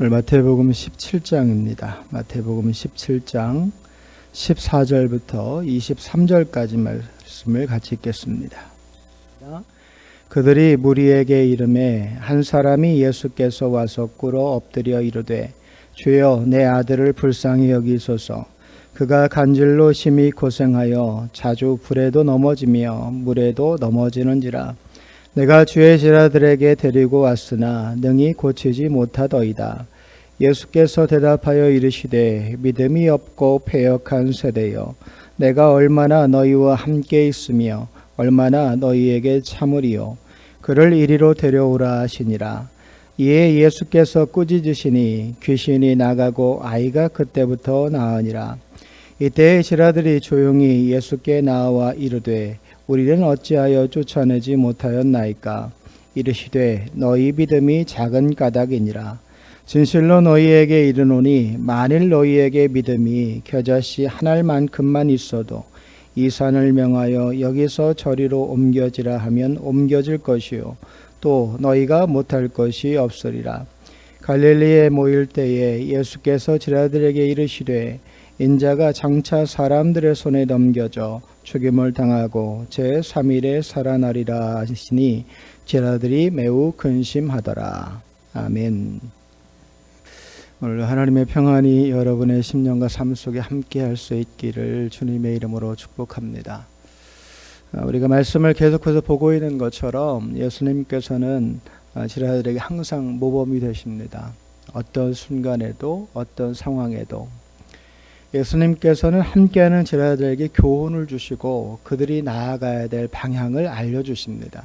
오늘 마태복음 17장입니다. 마태복음 17장 14절부터 23절까지 말씀을 같이 읽겠습니다. 그들이 무리에게 이름에 한 사람이 예수께서 와서 꿇어 엎드려 이르되 주여 내 아들을 불쌍히 여기소서 그가 간질로 심히 고생하여 자주 불에도 넘어지며 물에도 넘어지는지라 내가 주의 제자들에게 데리고 왔으나 능히 고치지 못하더이다. 예수께서 대답하여 이르시되 믿음이 없고 패역한 세대여 내가 얼마나 너희와 함께 있으며 얼마나 너희에게 참으리요? 그를 이리로 데려오라 하시니라. 이에 예수께서 꾸짖으시니 귀신이 나가고 아이가 그때부터 나으니라. 이때 제자들이 조용히 예수께 나와 이르되 우리는 어찌하여 쫓아내지 못하였나이까? 이르시되 너희 믿음이 작은 까닭이니라 진실로 너희에게 이르노니 만일 너희에게 믿음이 겨자씨 한 알만큼만 있어도 이 산을 명하여 여기서 저리로 옮겨지라 하면 옮겨질 것이요 또 너희가 못할 것이 없으리라 갈릴리에 모일 때에 예수께서 제자들에게 이르시되 인자가 장차 사람들의 손에 넘겨져 죽임을 당하고 제 3일에 살아나리라 하시니 제자들이 매우 근심하더라. 아멘. 오늘 하나님의 평안이 여러분의 심령과 삶 속에 함께 할 수 있기를 주님의 이름으로 축복합니다. 아, 우리가 말씀을 계속해서 보고 있는 것처럼 예수님께서는 제자들에게 항상 모범이 되십니다. 어떤 순간에도 어떤 상황에도 예수님께서는 함께하는 제자들에게 교훈을 주시고 그들이 나아가야 될 방향을 알려주십니다.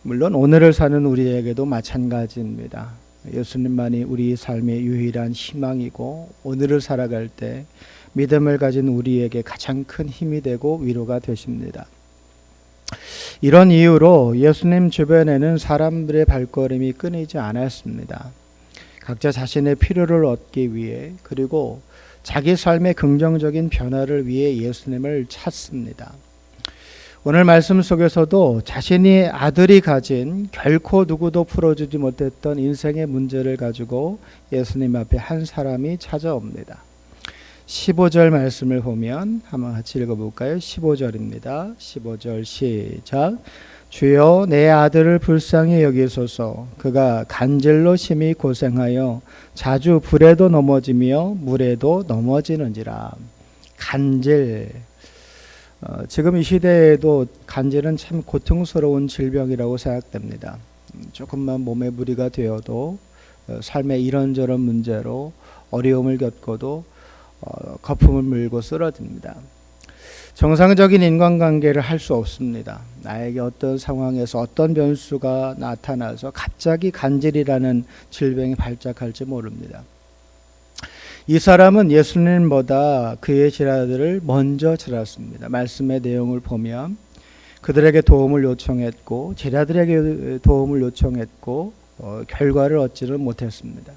물론 오늘을 사는 우리에게도 마찬가지입니다. 예수님만이 우리 삶의 유일한 희망이고 오늘을 살아갈 때 믿음을 가진 우리에게 가장 큰 힘이 되고 위로가 되십니다. 이런 이유로 예수님 주변에는 사람들의 발걸음이 끊이지 않았습니다. 각자 자신의 필요를 얻기 위해 그리고 자기 삶의 긍정적인 변화를 위해 예수님을 찾습니다. 오늘 말씀 속에서도 자신이 아들이 가진 결코 누구도 풀어주지 못했던 인생의 문제를 가지고 예수님 앞에 한 사람이 찾아옵니다. 15절 말씀을 보면 한번 같이 읽어볼까요? 15절입니다. 15절 시작. 주여 내 아들을 불쌍히 여기소서 그가 간질로 심히 고생하여 자주 불에도 넘어지며 물에도 넘어지는지라 간질 어, 지금 이 시대에도 간질은 참 고통스러운 질병이라고 생각됩니다. 음, 조금만 몸에 무리가 되어도 어, 삶의 이런저런 문제로 어려움을 겪고도 어, 거품을 물고 쓰러집니다. 정상적인 인간관계를 할 수 없습니다. 나에게 어떤 상황에서 어떤 변수가 나타나서 갑자기 간질이라는 질병이 발작할지 모릅니다. 이 사람은 예수님보다 그의 제자들을 먼저 찾았습니다. 말씀의 내용을 보면 그들에게 도움을 요청했고 제자들에게 도움을 요청했고 어, 결과를 얻지는 못했습니다.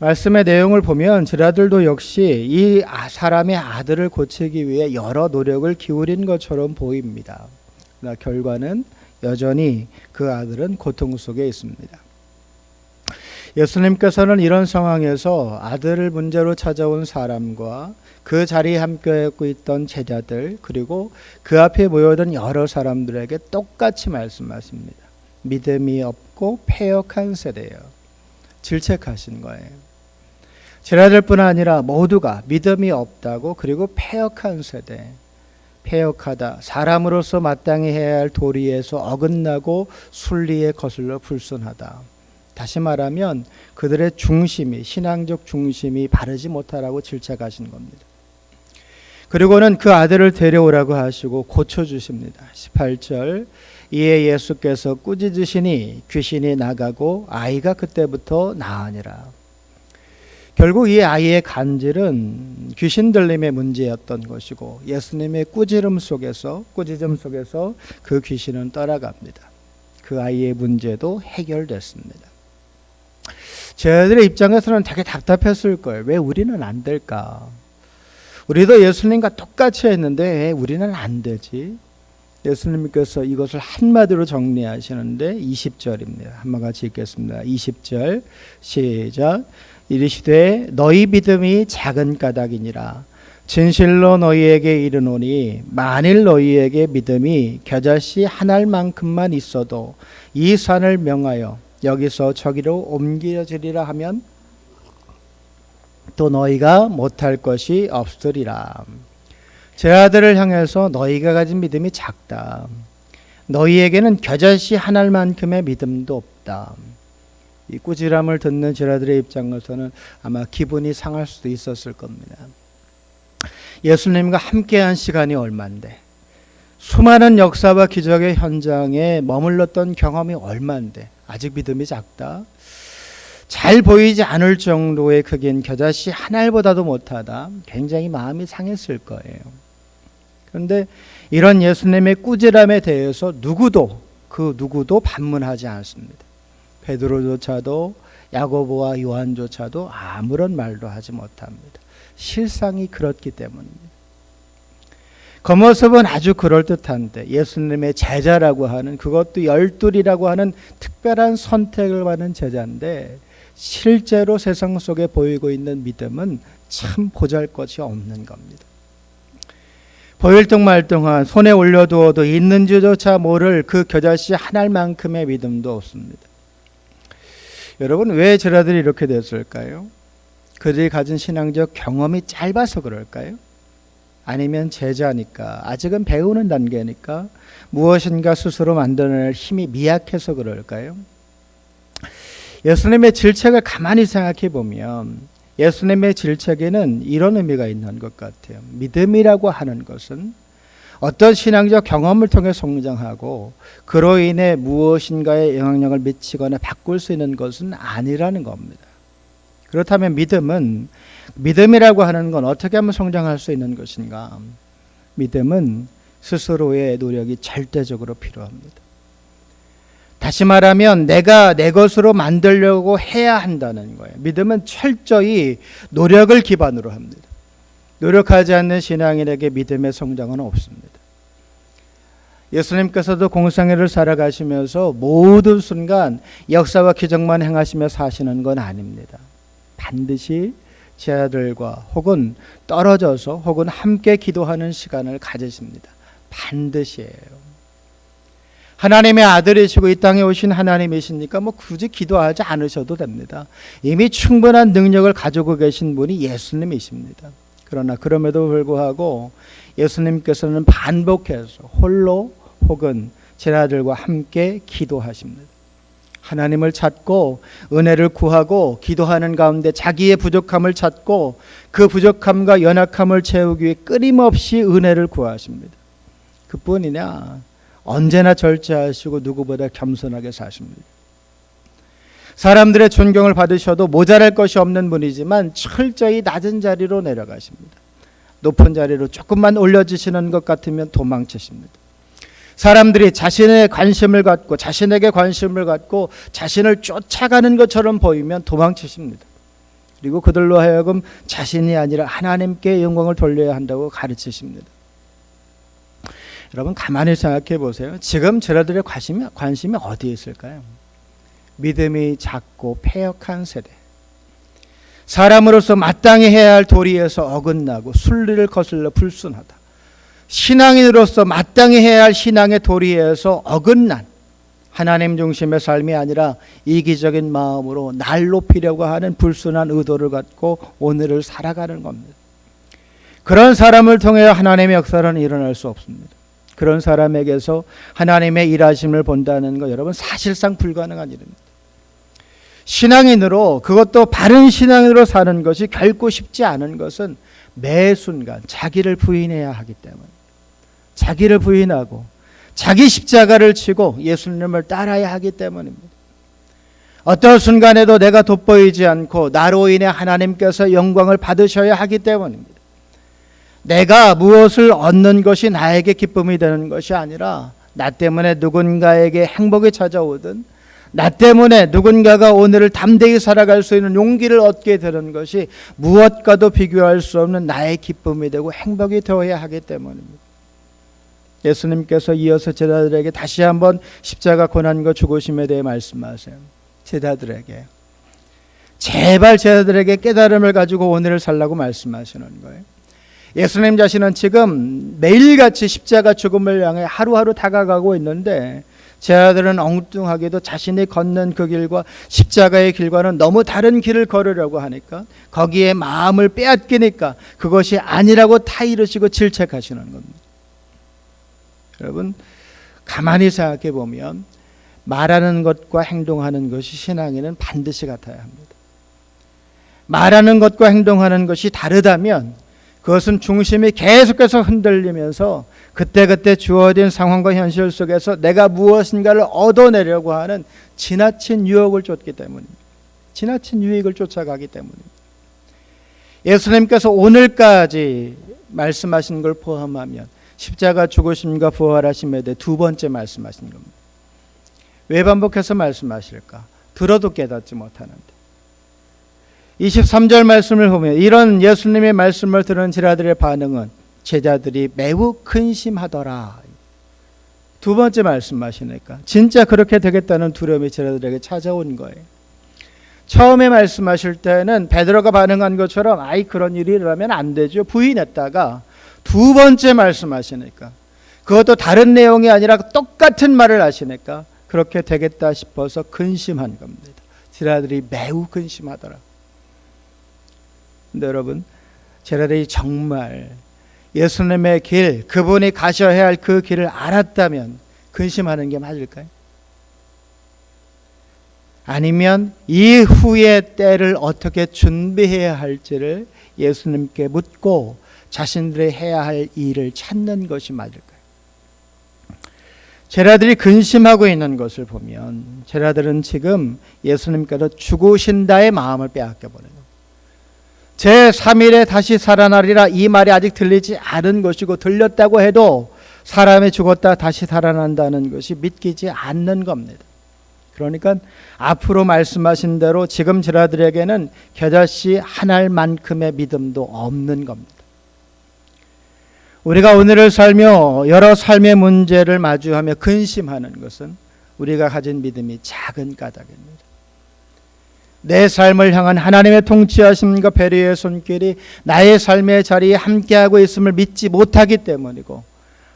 말씀의 내용을 보면 제자들도 역시 이 아, 사람의 아들을 고치기 위해 여러 노력을 기울인 것처럼 보입니다. 결과는 여전히 그 아들은 고통 속에 있습니다. 예수님께서는 이런 상황에서 아들을 문제로 찾아온 사람과 그 자리에 함께하고 있던 제자들 그리고 그 앞에 모여든 여러 사람들에게 똑같이 말씀하십니다. 믿음이 없고 패역한 세대예요. 질책하신 거예요. 제자들뿐 아니라 모두가 믿음이 없다고 그리고 패역한 세대 패역하다 사람으로서 마땅히 해야 할 도리에서 어긋나고 순리에 거슬러 불순하다 다시 말하면 그들의 중심이 신앙적 중심이 바르지 못하라고 질책하신 겁니다. 그리고는 그 아들을 데려오라고 하시고 고쳐 주십니다. 18절 이에 예수께서 꾸짖으시니 귀신이 나가고 아이가 그때부터 나으니라. 결국 이 아이의 간질은 귀신 들림의 문제였던 것이고 예수님의 꾸지름 속에서 꾸짖음 속에서 그 귀신은 떠나갑니다. 그 아이의 문제도 해결됐습니다. 저희들의 입장에서는 되게 답답했을 거예요. 왜 우리는 안 될까? 우리도 예수님과 똑같이 했는데 왜 우리는 안 되지? 예수님께서 이것을 한마디로 정리하시는데 20절입니다. 한번 같이 읽겠습니다. 20절 시작 이르시되 너희 믿음이 작은 까닭이니라 진실로 너희에게 이르노니 만일 너희에게 믿음이 겨자씨 한 알만큼만 있어도 이 산을 명하여 여기서 저기로 옮겨지리라 하면 또 너희가 못할 것이 없으리라. 제 아들을 향해서 너희가 가진 믿음이 작다. 너희에게는 겨자씨 한 알만큼의 믿음도 없다. 이 꾸지람을 듣는 제자들의 입장에서는 아마 기분이 상할 수도 있었을 겁니다. 예수님과 함께한 시간이 얼만데 수많은 역사와 기적의 현장에 머물렀던 경험이 얼만데 아직 믿음이 작다. 잘 보이지 않을 정도의 크긴 겨자씨 한 알보다도 못하다. 굉장히 마음이 상했을 거예요. 그런데 이런 예수님의 꾸지람에 대해서 누구도 그 누구도 반문하지 않습니다. 베드로조차도 야고보와 요한조차도 아무런 말도 하지 못합니다. 실상이 그렇기 때문입니다. 겉모습은 아주 그럴듯한데 예수님의 제자라고 하는 그것도 열둘이라고 하는 특별한 선택을 받은 제자인데 실제로 세상 속에 보이고 있는 믿음은 참 보잘것이 없는 겁니다. 보일등 말등한 손에 올려두어도 있는지조차 모를 그 겨자씨 한 알만큼의 믿음도 없습니다. 여러분 왜 제자들이 이렇게 됐을까요? 그들이 가진 신앙적 경험이 짧아서 그럴까요? 아니면 제자니까 아직은 배우는 단계니까 무엇인가 스스로 만들어낼 힘이 미약해서 그럴까요? 예수님의 질책을 가만히 생각해 보면 예수님의 질책에는 이런 의미가 있는 것 같아요. 믿음이라고 하는 것은 어떤 신앙적 경험을 통해 성장하고 그로 인해 무엇인가에 영향력을 미치거나 바꿀 수 있는 것은 아니라는 겁니다. 그렇다면 믿음은 믿음이라고 하는 건 어떻게 하면 성장할 수 있는 것인가? 믿음은 스스로의 노력이 절대적으로 필요합니다. 다시 말하면 내가 내 것으로 만들려고 해야 한다는 거예요. 믿음은 철저히 노력을 기반으로 합니다. 노력하지 않는 신앙인에게 믿음의 성장은 없습니다. 예수님께서도 공생애를 살아가시면서 모든 순간 역사와 기적만 행하시며 사시는 건 아닙니다. 반드시 제자들과 혹은 떨어져서 혹은 함께 기도하는 시간을 가지십니다. 반드시예요. 하나님의 아들이시고 이 땅에 오신 하나님이시니까 뭐 굳이 기도하지 않으셔도 됩니다. 이미 충분한 능력을 가지고 계신 분이 예수님이십니다. 그러나 그럼에도 불구하고 예수님께서는 반복해서 홀로 혹은 제자들과 함께 기도하십니다. 하나님을 찾고 은혜를 구하고 기도하는 가운데 자기의 부족함을 찾고 그 부족함과 연약함을 채우기 위해 끊임없이 은혜를 구하십니다. 그뿐이냐 언제나 절제하시고 누구보다 겸손하게 사십니다. 사람들의 존경을 받으셔도 모자랄 것이 없는 분이지만 철저히 낮은 자리로 내려가십니다. 높은 자리로 조금만 올려주시는 것 같으면 도망치십니다. 사람들이 자신의 관심을 갖고 자신에게 관심을 갖고 자신을 쫓아가는 것처럼 보이면 도망치십니다. 그리고 그들로 하여금 자신이 아니라 하나님께 영광을 돌려야 한다고 가르치십니다. 여러분 가만히 생각해 보세요. 지금 저들의 관심이 관심이 어디에 있을까요? 믿음이 작고 폐역한 세대. 사람으로서 마땅히 해야 할 도리에서 어긋나고 순리를 거슬러 불순하다. 신앙인으로서 마땅히 해야 할 신앙의 도리에서 어긋난 하나님 중심의 삶이 아니라 이기적인 마음으로 날 높이려고 하는 불순한 의도를 갖고 오늘을 살아가는 겁니다. 그런 사람을 통해 하나님의 역사는 일어날 수 없습니다. 그런 사람에게서 하나님의 일하심을 본다는 거 여러분 사실상 불가능한 일입니다. 신앙인으로 그것도 바른 신앙으로 사는 것이 결코 쉽지 않은 것은 매 순간 자기를 부인해야 하기 때문에 자기를 부인하고 자기 십자가를 치고 예수님을 따라야 하기 때문입니다. 어떤 순간에도 내가 돋보이지 않고 나로 인해 하나님께서 영광을 받으셔야 하기 때문입니다. 내가 무엇을 얻는 것이 나에게 기쁨이 되는 것이 아니라 나 때문에 누군가에게 행복이 찾아오든 나 때문에 누군가가 오늘을 담대히 살아갈 수 있는 용기를 얻게 되는 것이 무엇과도 비교할 수 없는 나의 기쁨이 되고 행복이 되어야 하기 때문입니다. 예수님께서 이어서 제자들에게 다시 한번 십자가 고난과 죽으심에 대해 말씀하세요. 제자들에게 제발 제자들에게 깨달음을 가지고 오늘을 살라고 말씀하시는 거예요. 예수님 자신은 지금 매일같이 십자가 죽음을 향해 하루하루 다가가고 있는데 제자들은 엉뚱하게도 자신이 걷는 그 길과 십자가의 길과는 너무 다른 길을 걸으려고 하니까 거기에 마음을 빼앗기니까 그것이 아니라고 타이르시고 질책하시는 겁니다. 여러분 가만히 생각해 보면 말하는 것과 행동하는 것이 신앙에는 반드시 같아야 합니다. 말하는 것과 행동하는 것이 다르다면 그것은 중심이 계속해서 흔들리면서 그때그때 주어진 상황과 현실 속에서 내가 무엇인가를 얻어내려고 하는 지나친 유혹을 쫓기 때문입니다. 지나친 유익을 쫓아가기 때문입니다. 예수님께서 오늘까지 말씀하신 걸 포함하면 십자가 죽으심과 부활하심에 대해 두 번째 말씀하신 겁니다. 왜 반복해서 말씀하실까? 들어도 깨닫지 못하는데. 23절 말씀을 보면 이런 예수님의 말씀을 들은 제자들의 반응은 제자들이 매우 근심하더라. 두 번째 말씀하시니까 진짜 그렇게 되겠다는 두려움이 제자들에게 찾아온 거예요. 처음에 말씀하실 때는 베드로가 반응한 것처럼 아이 그런 일이 일어나면 안 되죠. 부인했다가 두 번째 말씀하시니까 그것도 다른 내용이 아니라 똑같은 말을 하시니까 그렇게 되겠다 싶어서 근심한 겁니다. 제자들이 매우 근심하더라. 근데 여러분, 제자들이 정말 예수님의 길, 그분이 가셔야 할 그 길을 알았다면 근심하는 게 맞을까요? 아니면 이후의 때를 어떻게 준비해야 할지를 예수님께 묻고 자신들이 해야 할 일을 찾는 것이 맞을까요? 제라들이 근심하고 있는 것을 보면 제라들은 지금 예수님께서 죽으신다의 마음을 빼앗겨 버려요. 제 3일에 다시 살아나리라 이 말이 아직 들리지 않은 것이고 들렸다고 해도 사람이 죽었다 다시 살아난다는 것이 믿기지 않는 겁니다. 그러니까 앞으로 말씀하신 대로 지금 제라들에게는 겨자씨 한 알만큼의 믿음도 없는 겁니다. 우리가 오늘을 살며 여러 삶의 문제를 마주하며 근심하는 것은 우리가 가진 믿음이 작은 까닭입니다. 내 삶을 향한 하나님의 통치하심과 배려의 손길이 나의 삶의 자리에 함께하고 있음을 믿지 못하기 때문이고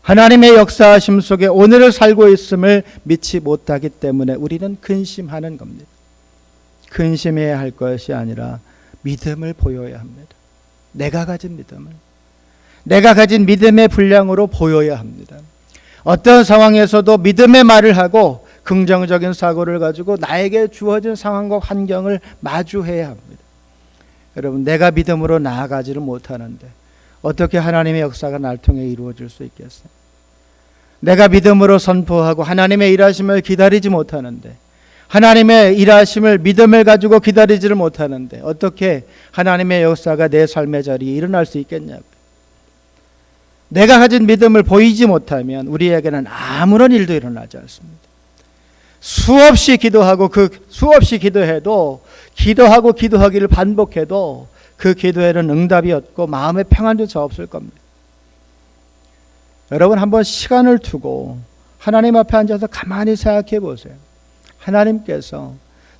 하나님의 역사하심 속에 오늘을 살고 있음을 믿지 못하기 때문에 우리는 근심하는 겁니다. 근심해야 할 것이 아니라 믿음을 보여야 합니다. 내가 가진 믿음을 내가 가진 믿음의 분량으로 보여야 합니다. 어떤 상황에서도 믿음의 말을 하고 긍정적인 사고를 가지고 나에게 주어진 상황과 환경을 마주해야 합니다. 여러분, 내가 믿음으로 나아가지를 못하는데 어떻게 하나님의 역사가 날 통해 이루어질 수 있겠어요? 내가 믿음으로 선포하고 하나님의 일하심을 기다리지 못하는데 하나님의 일하심을 믿음을 가지고 기다리지를 못하는데 어떻게 하나님의 역사가 내 삶의 자리에 일어날 수 있겠냐고. 내가 가진 믿음을 보이지 못하면 우리에게는 아무런 일도 일어나지 않습니다. 수없이 기도하고 그 수없이 기도해도 기도하고 기도하기를 반복해도 그 기도에는 응답이 없고 마음의 평안조차 없을 겁니다. 여러분 한번 시간을 두고 하나님 앞에 앉아서 가만히 생각해 보세요. 하나님께서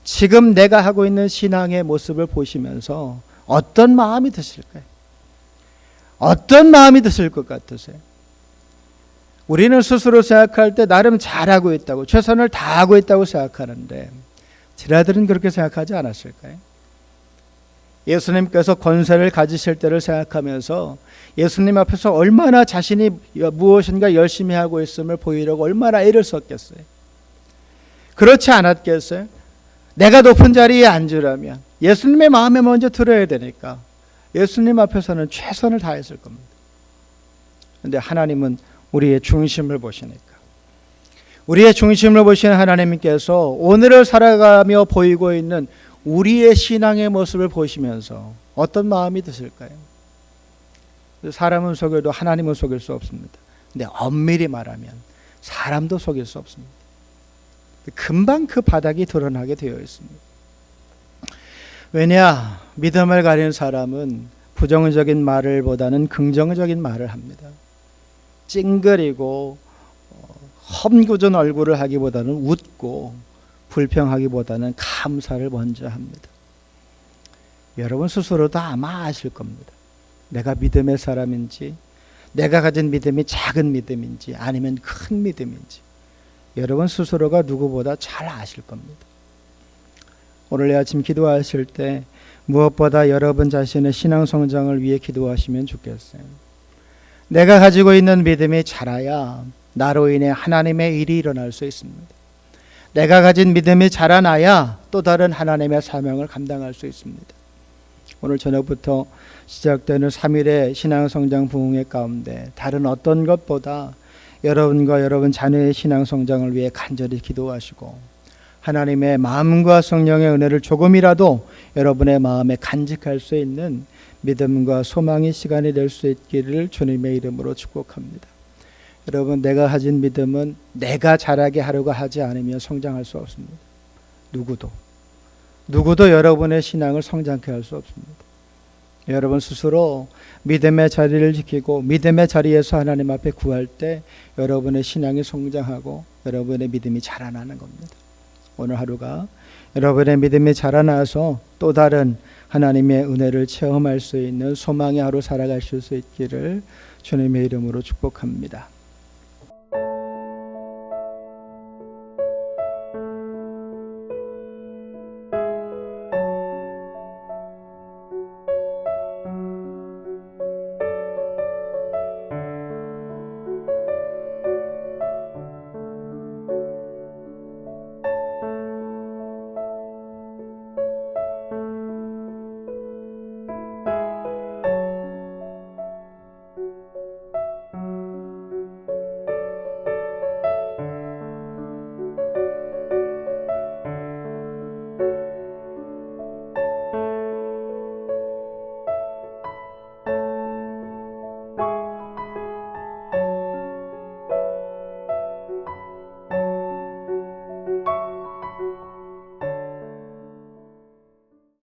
지금 내가 하고 있는 신앙의 모습을 보시면서 어떤 마음이 드실까요? 어떤 마음이 드실 것 같으세요? 우리는 스스로 생각할 때 나름 잘하고 있다고 최선을 다하고 있다고 생각하는데 지라들은 그렇게 생각하지 않았을까요? 예수님께서 권세를 가지실 때를 생각하면서 예수님 앞에서 얼마나 자신이 무엇인가 열심히 하고 있음을 보이려고 얼마나 애를 썼겠어요. 그렇지 않았겠어요? 내가 높은 자리에 앉으려면 예수님의 마음에 먼저 들어야 되니까 예수님 앞에서는 최선을 다했을 겁니다. 근데 하나님은 우리의 중심을 보시니까. 우리의 중심을 보시는 하나님께서 오늘을 살아가며 보이고 있는 우리의 신앙의 모습을 보시면서 어떤 마음이 드실까요? 사람은 속여도 하나님은 속일 수 없습니다. 근데 엄밀히 말하면 사람도 속일 수 없습니다. 금방 그 바닥이 드러나게 되어 있습니다. 왜냐? 믿음을 가진 사람은 부정적인 말을 보다는 긍정적인 말을 합니다. 찡그리고 어, 험구전 얼굴을 하기보다는 웃고 불평하기보다는 감사를 먼저 합니다. 여러분 스스로도 아마 아실 겁니다. 내가 믿음의 사람인지, 내가 가진 믿음이 작은 믿음인지, 아니면 큰 믿음인지, 여러분 스스로가 누구보다 잘 아실 겁니다. 오늘 아침 기도하실 때 무엇보다 여러분 자신의 신앙 성장을 위해 기도하시면 좋겠어요. 내가 가지고 있는 믿음이 자라야 나로 인해 하나님의 일이 일어날 수 있습니다. 내가 가진 믿음이 자라나야 또 다른 하나님의 사명을 감당할 수 있습니다. 오늘 저녁부터 시작되는 3일의 신앙 성장 부흥회 가운데 다른 어떤 것보다 여러분과 여러분 자녀의 신앙 성장을 위해 간절히 기도하시고 하나님의 마음과 성령의 은혜를 조금이라도 여러분의 마음에 간직할 수 있는 믿음과 소망의 시간이 될 수 있기를 주님의 이름으로 축복합니다. 여러분 내가 가진 믿음은 내가 잘하게 하려고 하지 않으면 성장할 수 없습니다. 누구도 누구도 여러분의 신앙을 성장케 할 수 없습니다. 여러분 스스로 믿음의 자리를 지키고 믿음의 자리에서 하나님 앞에 구할 때 여러분의 신앙이 성장하고 여러분의 믿음이 자라나는 겁니다. 오늘 하루가 여러분의 믿음이 자라나서 또 다른 하나님의 은혜를 체험할 수 있는 소망의 하루 살아가실 수 있기를 주님의 이름으로 축복합니다.